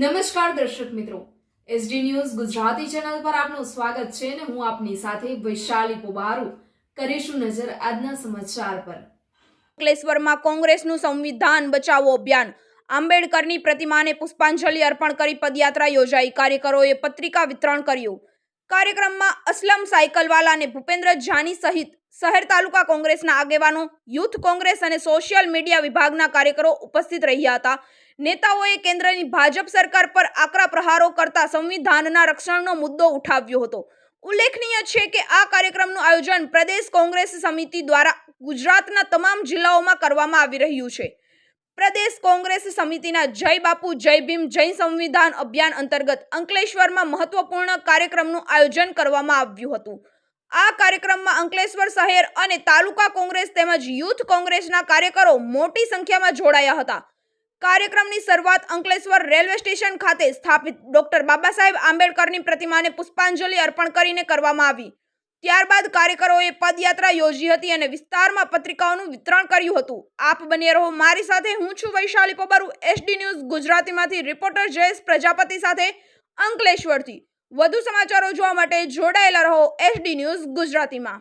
નમસ્કાર દર્શક મિત્રો. એસડી ન્યૂઝ ગુજરાતી ચેનલ પર આપનું સ્વાગત છે અને હું આપની સાથે વૈશાલી પોબારુ કરીશું નજર આજના સમાચાર પર. અંકલેશ્વરમાં કોંગ્રેસનું સંવિધાન બચાવો અભિયાન. આંબેડકરની પ્રતિમાને પુષ્પાંજલિ અર્પણ કરી પદયાત્રા યોજાઈ. કાર્યકરોએ પત્રિકા વિતરણ કર્યું. કાર્યક્રમમાં અસલમ સાયકલવાલા અને ભૂપેન્દ્ર જાની સહિત શહેર તાલુકા કોંગ્રેસના આગેવાનો, યુથ કોંગ્રેસ અને સોશિયલ મીડિયા વિભાગના કાર્યકરો ઉપસ્થિત રહ્યા હતા. નેતાઓએ કેન્દ્રની ભાજપ સરકાર પર આકરા પ્રહારો કરતા સંવિધાનના રક્ષણનો મુદ્દો ઉઠાવ્યો હતો. ઉલ્લેખનીય છે કે આ કાર્યક્રમનું આયોજન પ્રદેશ કોંગ્રેસ સમિતિ દ્વારા ગુજરાતના તમામ જિલ્લાઓમાં કરવામાં આવી રહ્યું છે. પ્રદેશ કોંગ્રેસ સમિતિના જય બાપુ, જય ભીમ, જય સંવિધાન અભિયાન અંતર્ગત અંકલેશ્વરમાં મહત્વપૂર્ણ કાર્યક્રમનું આયોજન કરવામાં આવ્યું હતું. આ કાર્યક્રમમાં અંકલેશ્વર શહેર અને તાલુકા કોંગ્રેસ તેમજ યુથ કોંગ્રેસના કાર્યકરો મોટી સંખ્યામાં જોડાયા હતા. કાર્યક્રમની શરૂઆત અંકલેશ્વર રેલવે સ્ટેશન ખાતે સ્થાપિત ડોક્ટર બાબા સાહેબ આંબેડકરની પ્રતિમાને પુષ્પાંજલિ અર્પણ કરીને કરવામાં આવી. ત્યારબાદ કાર્યકરોએ પદયાત્રા યોજી હતી અને વિસ્તારમાં પત્રિકાઓનું વિતરણ કર્યું હતું. આપ બને રહો મારી સાથે, હું છું વૈશાલી પબારુ, એસડી ન્યૂઝ ગુજરાતીમાંથી, રિપોર્ટર જયેશ પ્રજાપતિ સાથે અંકલેશ્વરથી. વધુ સમાચારો જોવા માટે જોડાયેલા રહો એસડી ન્યૂઝ ગુજરાતીમાં.